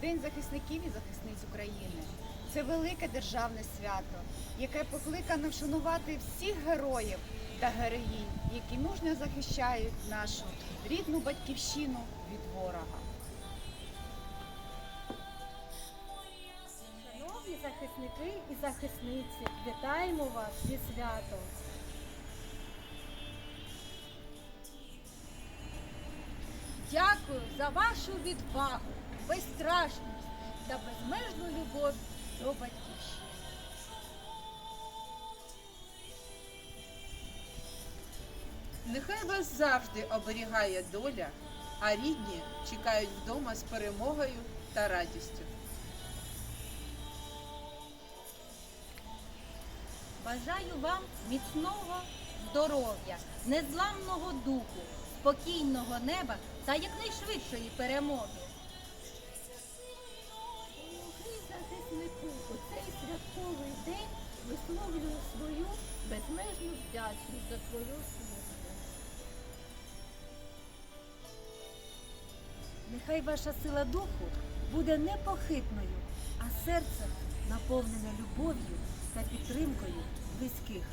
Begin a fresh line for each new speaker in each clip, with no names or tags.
День захисників і захисниць України. Це велике державне свято, яке покликано вшанувати всіх героїв та героїнь, які мужньо захищають нашу рідну батьківщину від ворога.
Шановні захисники і захисниці, вітаємо вас зі святом.
Дякую за вашу відвагу, безстрашність та безмежну любов до батьківщини.
Нехай вас завжди оберігає доля, а рідні чекають вдома з перемогою та радістю.
Бажаю вам міцного здоров'я, незламного духу, спокійного неба та якнайшвидшої перемоги.
Захиснику, у цей святковий день висловлюю свою безмежну вдячність за твою службу. Нехай ваша сила духу буде непохитною, а серце наповнене любов'ю та підтримкою близьких.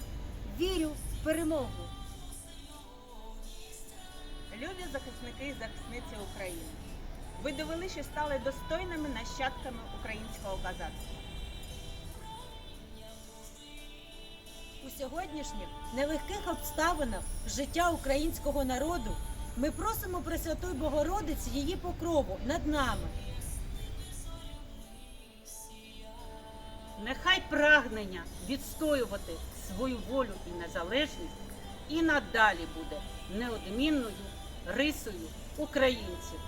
Вірю в перемогу!
Любі захисники і захисниці України, ви довели, що стали достойними нащадками українського козацтва.
У сьогоднішніх нелегких обставинах життя українського народу ми просимо Пресвятої Богородиці її покрову над нами.
Нехай прагнення відстоювати свою волю і незалежність і надалі буде неодмінною рисою українців.